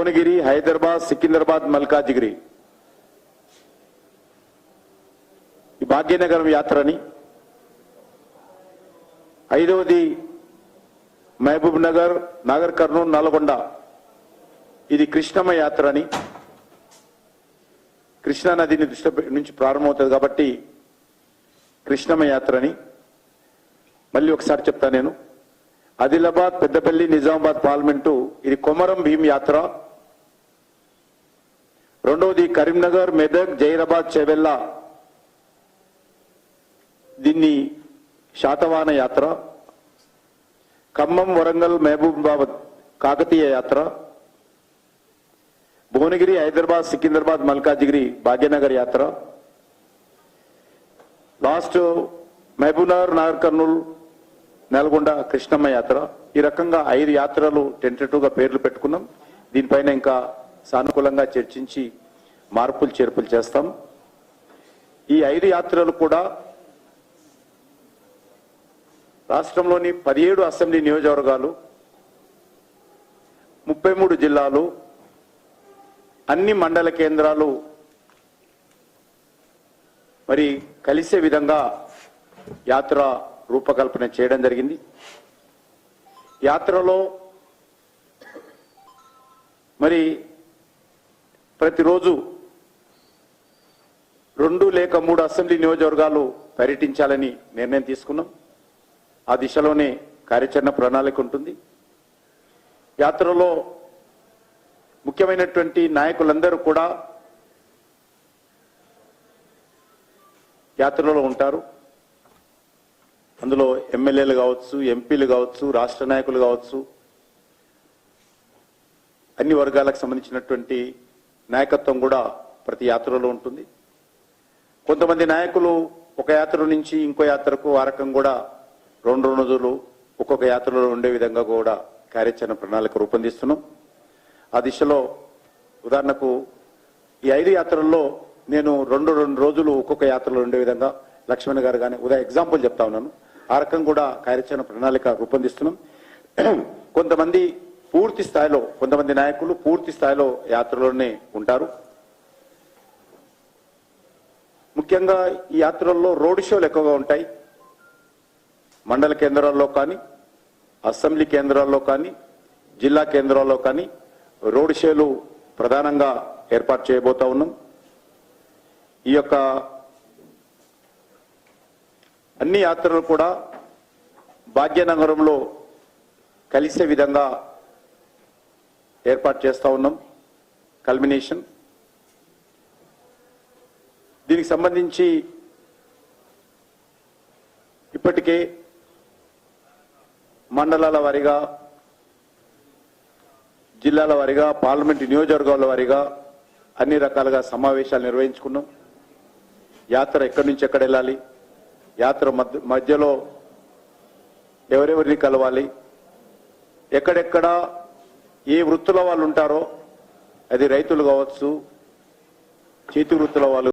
భువనగిరి హైదరాబాద్ సికింద్రాబాద్ మల్కాజిగిరి. ఈ భాగ్యనగరం యాత్రని ఐదవది మహబూబ్ నగర్ నాగర్ కర్నూలు నల్గొండ. ఇది కృష్ణమ్మ యాత్ర అని కృష్ణా నదిని దృష్టి నుంచి ప్రారంభమవుతుంది కాబట్టి కృష్ణమ్మ యాత్ర అని మళ్ళీ ఒకసారి చెప్తా నేను. ఆదిలాబాద్ పెద్దపల్లి నిజామాబాద్ పార్లమెంటు ఇది కొమరం భీమ్ యాత్ర. రెండవది కరీంనగర్ మెదక్ జైరాబాద్ చెవెల్ల. దీన్ని శాతవాహన యాత్ర ఖమ్మం వరంగల్ మహబూబాబాద్ కాకతీయ యాత్ర భువనగిరి హైదరాబాద్ సికింద్రాబాద్ మల్కాజిగిరి భాగ్యనగర్ యాత్ర. లాస్ట్ మహబూబ్నగర్ నాగర్ కర్నూలు నల్గొండ కృష్ణమ్మ యాత్ర. ఈ రకంగా ఐదు యాత్రలు టెంటేటివ్గా పేర్లు పెట్టుకున్నాం. దీనిపైన ఇంకా సానుకూలంగా చర్చించి మార్పులు చేర్పులు చేస్తాం. ఈ ఐదు యాత్రలు కూడా రాష్ట్రంలోని పదిహేడు అసెంబ్లీ నియోజకవర్గాలు ముప్పై మూడు జిల్లాలు అన్ని మండల కేంద్రాలు మరి కలిసే విధంగా యాత్ర రూపకల్పన చేయడం జరిగింది. యాత్రలో మరి ప్రతిరోజు రెండు లేక మూడు అసెంబ్లీ నియోజకవర్గాలు పర్యటించాలని నిర్ణయం తీసుకున్నాం. ఆ దిశలోనే కార్యాచరణ ప్రణాళిక ఉంటుంది. యాత్రలో ముఖ్యమైనటువంటి నాయకులందరూ కూడా యాత్రలో ఉంటారు. అందులో ఎమ్మెల్యేలు కావచ్చు ఎంపీలు కావచ్చు రాష్ట్ర నాయకులు కావచ్చు అన్ని వర్గాలకు సంబంధించినటువంటి నాయకత్వం కూడా ప్రతి యాత్రలో ఉంటుంది. కొంతమంది నాయకులు ఒక యాత్ర నుంచి ఇంకో యాత్రకు ఆ రకం కూడా రెండు రోజులు ఒక్కొక్క యాత్రలో ఉండే విధంగా కూడా కార్యాచరణ ప్రణాళిక రూపొందిస్తున్నాం. ఆ దిశలో ఉదాహరణకు ఈ ఐదు యాత్రల్లో నేను రెండు రెండు రోజులు ఒక్కొక్క యాత్రలో ఉండే విధంగా లక్ష్మణ్ గారు కానీ ఉదా ఎగ్జాంపుల్ చెప్తా ఉన్నాను. ఆ రకం కూడా కార్యాచరణ ప్రణాళిక రూపొందిస్తున్నాం. కొంతమంది పూర్తి స్థాయిలో కొంతమంది నాయకులు పూర్తి స్థాయిలో యాత్రలోనే ఉంటారు. ముఖ్యంగా ఈ యాత్రల్లో రోడ్ షోలు ఎక్కువగా ఉంటాయి. మండల కేంద్రాల్లో కానీ అసెంబ్లీ కేంద్రాల్లో కానీ జిల్లా కేంద్రాల్లో కానీ రోడ్ షోలు ప్రధానంగా ఏర్పాటు చేయబోతా ఉన్నాం. ఈ యొక్క అన్ని యాత్రలు కూడా భాగ్యనగరంలో కలిసే విధంగా ఏర్పాటు చేస్తూ ఉన్నాం. కల్మినేషన్ దీనికి సంబంధించి ఇప్పటికే మండలాల వారీగా జిల్లాల వారీగా పార్లమెంటు నియోజకవర్గాల వారీగా అన్ని రకాలుగా సమావేశాలు నిర్వహించుకున్నాం. యాత్ర ఎక్కడి నుంచి ఎక్కడ వెళ్ళాలి? యాత్ర మధ్య మధ్యలో ఎవరెవరిని కలవాలి? ఎక్కడెక్కడ ఏ వృత్తుల వాళ్ళు ఉంటారో అది రైతులు కావచ్చు చేతి వృత్తుల వాళ్ళు